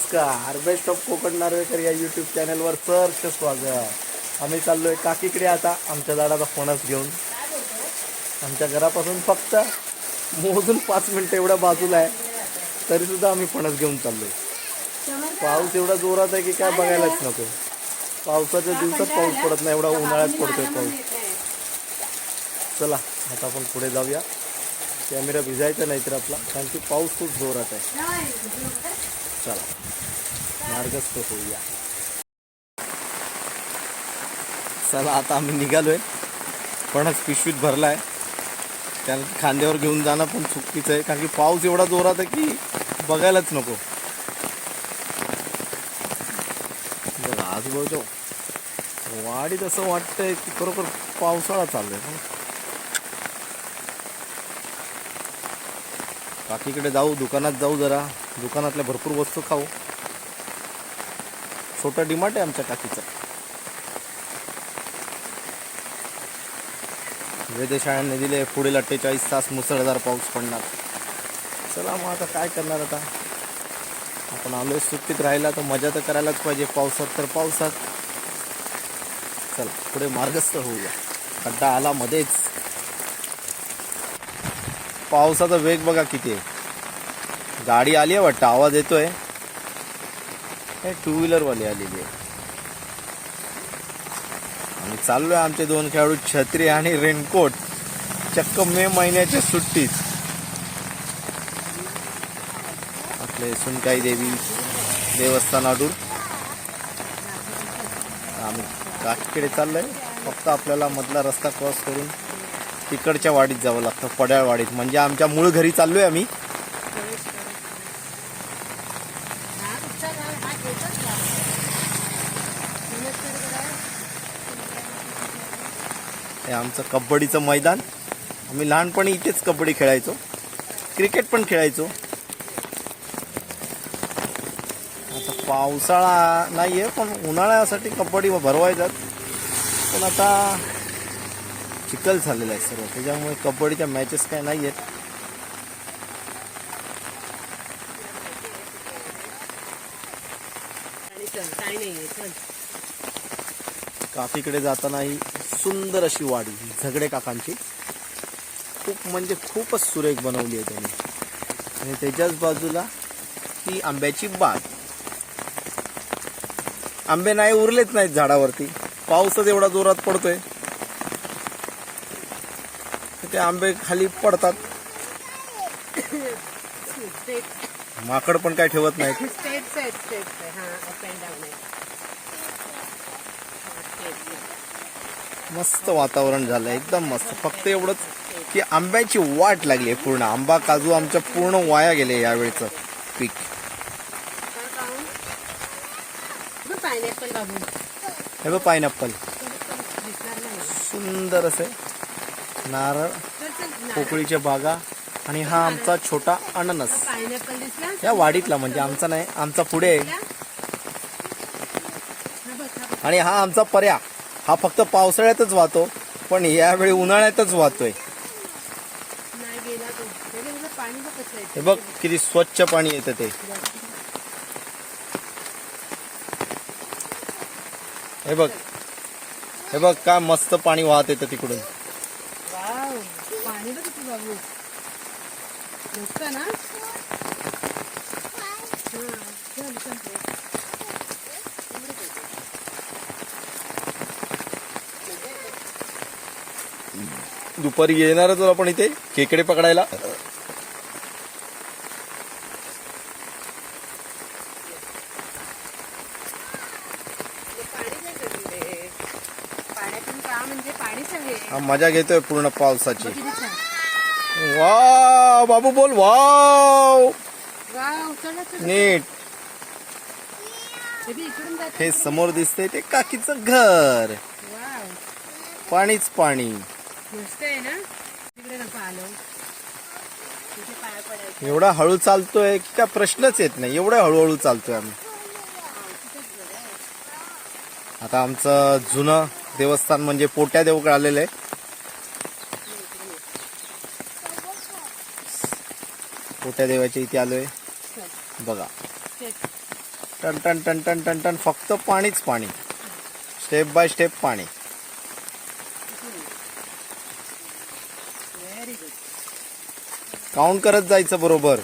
नमस्कार. Best of Konkan Narvekar या YouTube चॅनलवर सरच स्वागत. आम्ही चाललोय काकीकडे आता. आमच्या झाडाचा फणस घेऊन. आमच्या घरापासून फक्त मोजून पाच मिनिटं एवढ्या बाजूला आहे. तरी सुद्धा आम्ही फणस घेऊन चाललोय. पाऊस एवढा जोरात आहे की काय बघायलाच नको. पावसाच्या दिवसात पाऊस पडत नाही. एवढा उन्हाळ्यात पडतोय पाऊस. चला आता आपण पुढे जाऊया. कॅमेरा भिजायचा नाही तर आपला. कारण की पाऊस खूप जोरात आहे. चला. मार्गस्थ होऊया. चला आता आम्ही निघालोय. पणच पिशवीत भरलाय. त्याला खांद्यावर घेऊन जाणं पण चुकीचं आहे कारण की पाऊस एवढा जोरात आहे की बघायलाच नको. बघा आजूबाजूच्या वाडीत असं वाटतंय की खरोखर पावसाळा चालू आहे. बाकीकडे जाऊ दुकानात जाऊ जरा. दुकानातल्या भरपूर वस्तू खाऊ. छोटा डिमार्ट आहे आमच्या काकीचा. वेधशाळांनी दिले पुढील अठ्ठेचाळीस तास मुसळधार पाऊस पडणार. चला मग आता काय करणार आता? आपण आलोय सुट्टीत राहिला तर मजा तर करायलाच पाहिजे. पावसात तर पावसात. चला पुढे मार्गस्थ होऊया. खड्डा आला मध्येच. पावसाचा वेग बघा किती आहे. गाडी आली आहे वाटतं आवाज येतोय. हे टू व्हीलरवाली आलेली आहे. आणि चाललोय आमचे दोन खेळाडू छत्री आणि रेनकोट. चक्क मे महिन्याच्या सुट्टीत. आपले सुनकाई देवी देवस्थानातून आम्ही काकीकडे चाललोय. फक्त आपल्याला मधला रस्ता क्रॉस करून तिकडच्या वाडीत जावं लागतं पड्याळ वाडीत म्हणजे आमच्या मूळ घरी चाललोय आम्ही. हे आमचं कबड्डीचं मैदान. आम्ही लहानपणी इथेच कबड्डी खेळायचो. क्रिकेट पण खेळायचो. आता पावसाळा नाही आहे पण उन्हाळ्यासाठी कबड्डी भरवायच्यात. पण आता चिखल झालेला आहे सर्व. त्याच्यामुळे कबड्डीच्या मॅचेस काय नाही आहेत काय नाहीये सुंदर अशी वाडी झगडे काकांची. खूप म्हणजे खूपच सुरेख बनवली आहे त्यांनी. आणि त्याच्याच बाजूला ही आंब्याची बाग. आंबे नाही उरलेच नाहीत झाडावरती. पाऊसच एवढा जोरात पडतोय. तर ते आंबे खाली पडतात. माकड पण काय ठेवत नाही मस्त वातावरण झालं एकदम मस्त. फक्त एवढंच की आंब्याची वाट लागली आहे पूर्ण. आंबा काजू आमच्या पूर्ण वाया गेले यावेळेचं पीक. हे बघ पायनॅपल सुंदर असे नारळ. पोकळीच्या बागा आणि हा आमचा छोटा अननस. या वाडीतला म्हणजे आमचा नाही आमचा पुढे आणि हा आमचा पर्या. हा फक्त पावसाळ्यातच वाहतो पण यावेळी उन्हाळ्यातच वाहतोय. हे बघ किती स्वच्छ पाणी येतं ते. हे बघ हे बघ काय मस्त पाणी वाहत येतं तिकडून. पाणी ना हा चल चल दुपारी येणारच आपण इथे खेकडे पकडायला. हा मजा घेतोय पूर्ण पावसाची. वाव बाबू बोल वाव. नीट. हे समोर दिसतंय ते काकीचं घर. पाणीच पाणी. मस्त आहे ना? तिकडे नको आलो. तिथे पडायचं. एवढा हळू चालतोय की काय प्रश्नच येत नाही. एवढा हळूहळू चालतोय आम्ही. आता आमचं जुनं देवस्थान म्हणजे पोट्या देवकडे आलेलं आहे. पोट्या देवाच्या इथे आलोय. बघा. टन टन टन टन टन टन फक्त पाणीच पाणी. स्टेप बाय स्टेप पाणी. व्हेरी गुड काउंट करत जायचं बरोबर.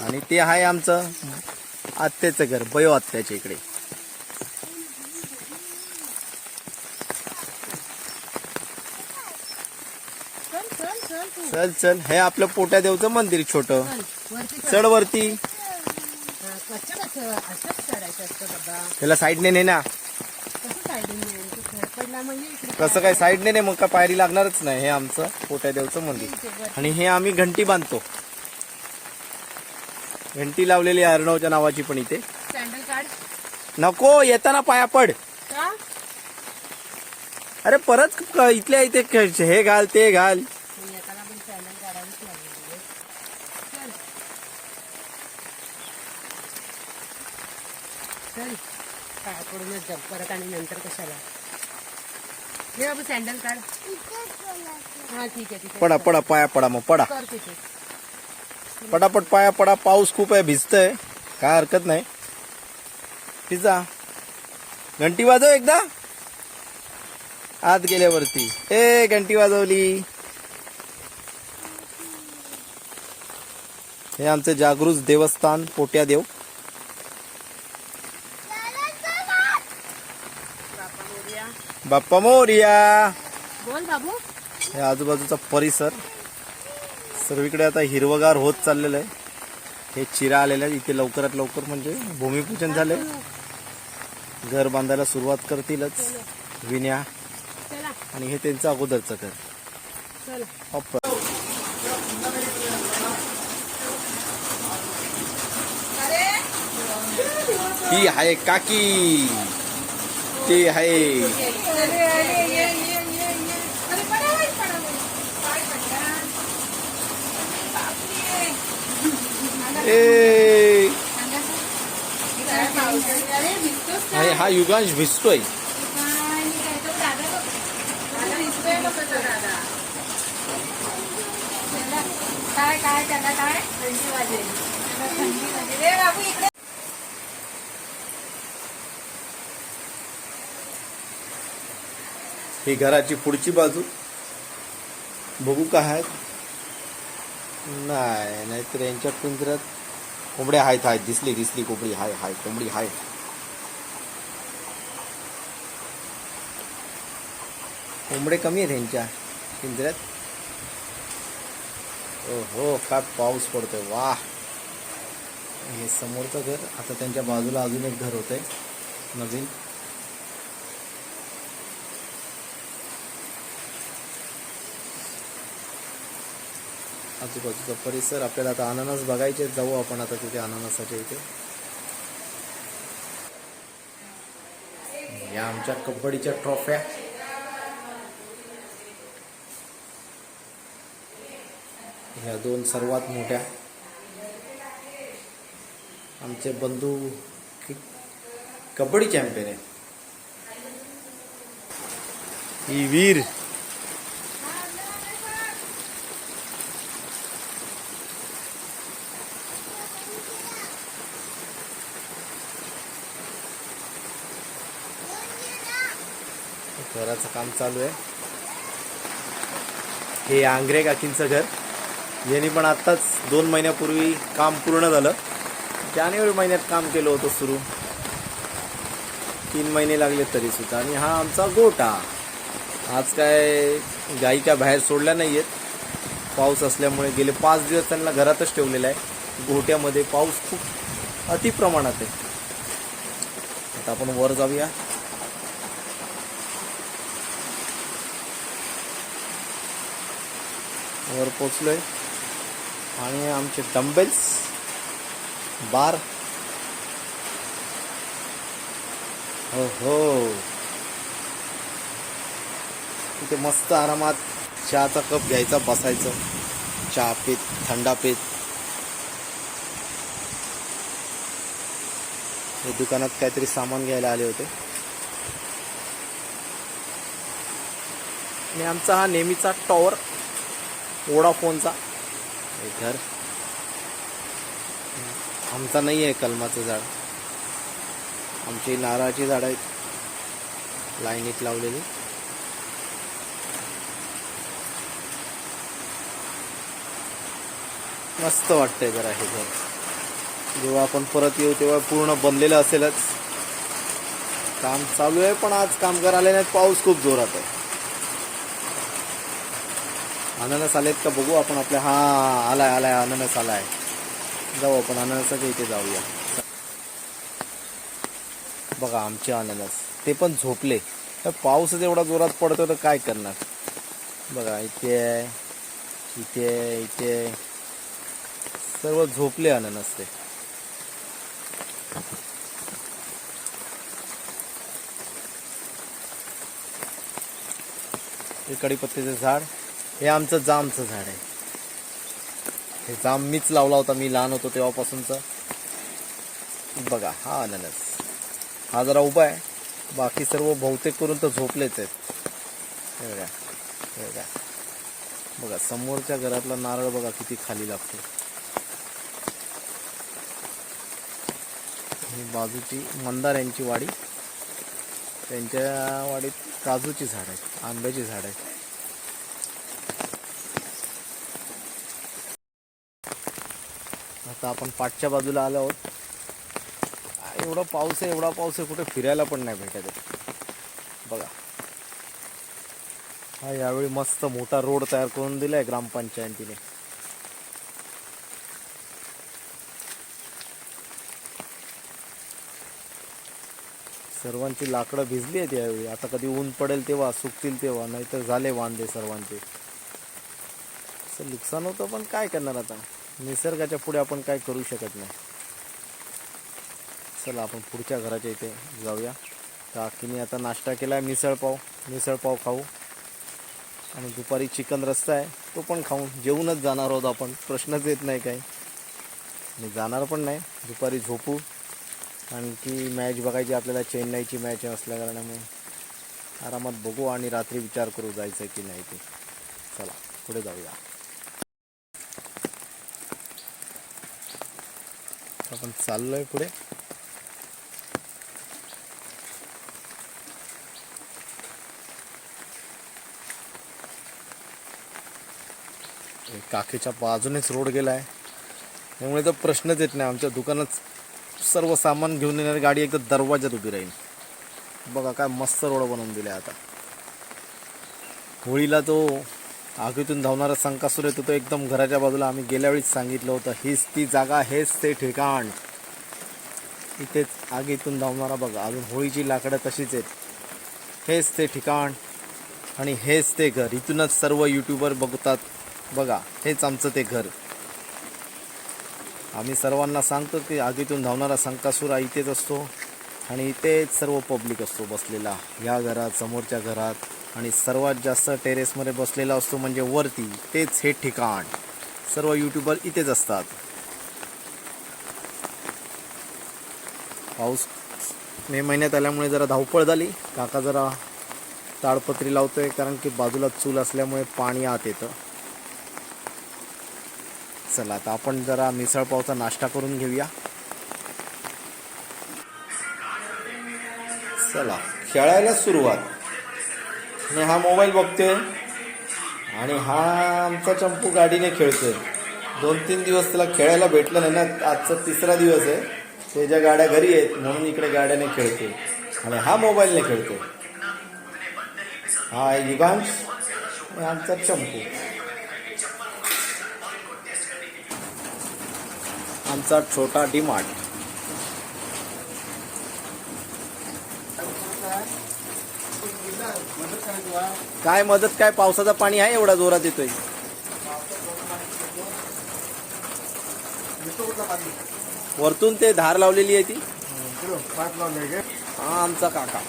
आणि ते आहे आमचं आत्याचं घर बयो आत्याच्या इकडे. चल चल हे आपलं पोट्या देवचं मंदिर छोट. चढ. वरती. त्याला साईडने ने ना कसं साईडून पडला म्हणजे इकडे कसं काय साईडने ने मग काय पायरी लागणारच नाही हे आमचं पोट्या देवचं मंदिर. आणि हे आम्ही घंटी बांधतो. घंटी लावलेली आहे अर्णवच्या नावाची पण इथे. नको येताना पाया पड. अरे परत इथल्या इथे हे घाल ते घाल पण येताना पण सँडल काढावीच लागेल चल चल काय पडूनच जाऊ परत आणि नंतर कशाला हे बाबू सँडल काढ. हा ठीक आहे ठीक आहे. पडा पडा पाया पडा मग पडा. कर तिथे पटापट पाया पडा पाऊस खूप आहे भिजतंय. काय हरकत नाही. भिजा. घंटी वाजव एकदा. आत गेल्यावरती. ए घंटी वाजवली. हे आमचे जागृत देवस्थान पोट्या देव बापा मोरया बाप्पा मोरिया. बोल बाबू. हे आजूबाजूचा परिसर. सर्वीकडे आता हिरवगार होत चाललेलं आहे. हे चिरा आलेलं आहे इथे लवकरात लवकर म्हणजे भूमिपूजन झाले घर बांधायला सुरुवात करतीलच. विण्या. चला. आणि हे त्यांचं अगोदरचं घर. चल. ही आहे काकी. ते आहे. हा युगांश भिजतोय. काय काय त्याला काय? थंडी वाजेल. थंडी वाजेल रे बाबू इकडे ही घराची पुढची बाजू. बघू का आहेत नाही नाहीतर यांच्या पिंजऱ्यात कोंबड्या आहेत आहेत. दिसली दिसली कोंबडी. हाय हाय. कोंबडी हाय. कोंबडे कमी आहेत यांच्या पिंजऱ्यात. हो काय पाऊस पडतोय. वा हे समोरचं घर आता त्यांच्या बाजूला अजून एक घर होतंय. नवीन. आजूबाजूचा परिसर. आपल्याला आता अननस बघायचे जाऊ आपण आता तिथे अननसाच्या इथे. या आमच्या कबड्डीच्या ट्रॉफ्या. ह्या दोन सर्वात मोठ्या. आमचे बंधू कबड्डी चॅम्पियन आहेत. ही वीर घराचं काम चालू आहे. हे आंग्रे काकींचं घर. यांनी पण आत्ताच दोन महिन्यापूर्वी काम पूर्ण झालं. जानेवारी महिन्यात काम केलं होतं सुरू. तीन महिने लागले तरी सुद्धा. आणि हा आमचा गोटा आज काय गाई काय बाहेर सोडल्या नाही आहेत पाऊस असल्यामुळे गेले पाच दिवस त्यांना घरातच ठेवलेला आहे. गोट्यामध्ये पाऊस खूप अतिप्रमाणात आहे. आता आपण वर जाऊया. वर पोचलोय आणि आमचे डंबेल्स बार. हो हो. तिथे मस्त आरामात चहाचा कप घ्यायचा बसायचं. चहा पीत थंडा पीत. हे दुकानात काहीतरी सामान घ्यायला आले होते. आणि आमचा हा नेहमीचा टॉवर वोडाफोनचा. घर. आमचा नाही आहे कलमाचं झाड. आमची नारळाची झाड आहेत. लाईनीत लावलेली. मस्त वाटतंय जरा हे घर. जेव्हा आपण परत येऊ तेव्हा पूर्ण बनलेलं असेलच. काम चालू आहे पण आज कामगार आले नाहीत. पाऊस खूप जोरात आहे. अननस आलेत का बघू आपण आपल्या हा आलाय आलाय अननस आलाय. जाऊ आपण अननसाच्या इथे जाऊया. बघा आमचे अननस. ते पण झोपले. तर पाऊसच एवढा जोरात पडतो तर काय करणार? बघा इथे आहे इथे आहे, इथे आहे. सर्व झोपले अननस ते. हे कडीपत्त्याचं झाड. हे आमचं जामचं झाड आहे. हे जाम मीच लावला होता मी लहान होतो तेव्हापासूनचा. बघा हा अननस. हा जरा उभा आहे. बाकी सर्व बहुतेक करून तर झोपलेच आहेत. हे बघा हे बघा. बघा समोरच्या घरातला नारळ बघा किती खाली लागतो. ही बाजूची मंदार यांची वाडी. त्यांच्या वाडीत काजूची झाड आहेत आंब्याची झाड आहेत. आता आपण पाठच्या बाजूला आलो आहोत. एवढा पाऊस आहे एवढा पाऊस आहे कुठे फिरायला पण नाही भेटत आहे. बघा. हा यावेळी मस्त मोठा रोड तयार करून दिलाय ग्रामपंचायतीने. सर्वांची लाकडं भिजली आहेत यावेळी. आता कधी ऊन पडेल तेव्हा सुकतील तेव्हा नाहीतर झाले वांदे सर्वांचे. असं नुकसान होतं पण काय करणार आता? निसर्गाच्या पुढे आपण काय करू शकत नाही. चला आपण पुढच्या घराच्या इथे जाऊया. काकीने आता नाश्ता केला आहे मिसळपाव मिसळपाव खाऊ. आणि दुपारी चिकन रस्ता आहे तो पण खाऊ जेवूनच जाणार आहोत आपण. प्रश्नच येत नाही काही. मी जाणार पण नाही दुपारी झोपू. आणखी मॅच बघायची आपल्याला चेन्नईची मॅच असल्या कारणामुळे. आरामात बघू आणि रात्री विचार करू जायचं की नाही ते. चला पुढे जाऊया. आपण चाललोय पुढे. हे काकीच्या बाजूनेच रोड गेला आहे त्यामुळे तर प्रश्नच येत नाही. आमच्या दुकानात सर्व सामान घेऊन येणारी गाडी एकदा दरवाज्यात उभी राहील. बघा काय मस्त रोड बनवून दिले आता. होळीला तो आगीतून धावणारा संकासूर येतो तो एकदम घराच्या बाजूला आम्ही गेल्या वेळीच सांगितलं होतं. हीच ती जागा हेच ते ठिकाण. इथेच आगीतून धावणारा बघा. अजून होळीची लाकडं तशीच आहेत. हेच ते ठिकाण आणि हेच ते घर. इथूनच सर्व यूट्यूबर बघतात. बघा हेच आमचं ते घर. आम्ही सर्वांना सांगतो की आगीतून धावणारा संकासुरा इथेच असतो आणि इथेच सर्व पब्लिक असतो बसलेला. या घरात समोरच्या घरात. आणि सर्वात जास्त टेरेसमध्ये बसलेला असतो म्हणजे वरती. तेच हे ठिकाण. सर्व युट्यूबर इथेच असतात. पाऊस मे महिन्यात आल्यामुळे जरा धावपळ झाली. काका जरा ताडपत्री लावतोय कारण की बाजूला चूल असल्यामुळे पाणी आत येतं. चला आता आपण जरा मिसळपावचा नाश्ता करून घेऊया. चला खेळायला सुरुवात. आणि हा मोबाईल बघतोय आणि हा आमचा चंपू गाडीने खेळतोय. दोन तीन दिवस त्याला खेळायला भेटलं नाही ना आजचा तिसरा दिवस आहे. त्याच्या गाड्या घरी आहेत म्हणून इकडे गाड्याने खेळतोय. आणि हा मोबाईलने खेळतोय. हा युगांश आमचा चंपू. आमचा छोटा डिमार्ट. काय मदत काय पावसाचं पाणी आहे एवढा जोरात येतोय? वरतून ते धार लावलेली आहे ती. हा आमचा काका.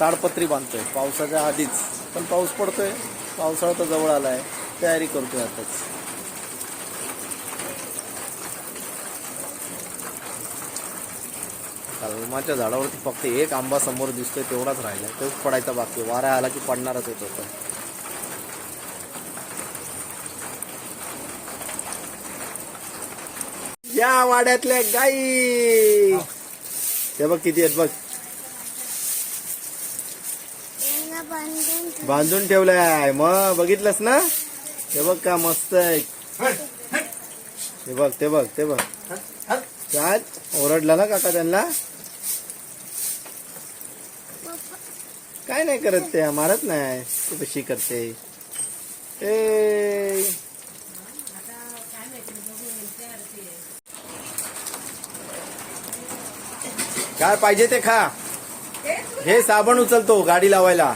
ताडपत्री बांधतोय. पावसाच्या आधीच. पण पाऊस पडतोय. पावसाळा तर जवळ आलाय. तयारी करतोय आताच. कलमाच्या झाडावरती फक्त एक आंबा समोर दिसतोय तेवढाच राहिला तोच पडायचा बाकी. वारा आला की पडणारच होत होता या वाड्यातल्या गाई! ते बघ किती आहेत बघ. बांधून ठेवलाय. मग बघितलंस ना? ते बघ का मस्त आहे. ते बघ ते बघ ते बघ. काय ओरडला ना काका त्यांना? काय नाही करत ते मारत नाही. तू कशी करते. ए. काय पाहिजे ते खा. हे साबण उचलतो गाडी लावायला.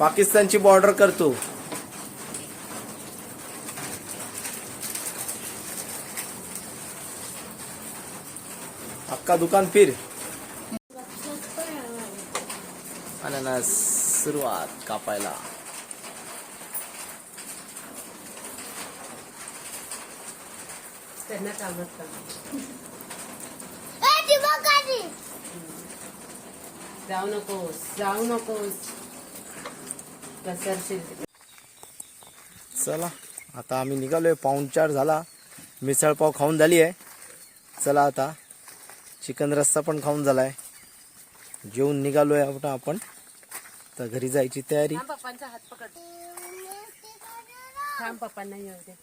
पाकिस्तानची बॉर्डर करतो अक्का दुकान फिर. अननस सुरुवात कापायला. त्यांना कामच का? जाऊ नकोस जाऊ नकोस. घसरशील. चला आता आम्ही निघालोय. पाऊणचार झाला. मिसळपाव खाऊन झाली आहे. चला आता. चिकन रस्सा पण खाऊन झालाय. जेवून निघालोय आता आपण. तर घरी जायची तयारी. थांब पप्पांचा हात पकड. थांब पप्पांना येऊ दे.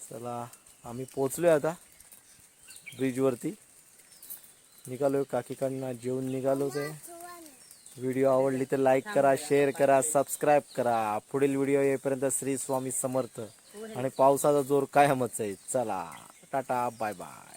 चला आम्ही पोचलोय आता ब्रिजवरती निघालोय काकीकडनं जेवून निघालोच आहे व्हिडिओ आवडली तर लाईक करा शेअर करा सबस्क्राईब करा. पुढील व्हिडिओ येईपर्यंत श्री स्वामी समर्थ. आणि पावसाचा जोर कायमच आहे. चला टाटा बाय बाय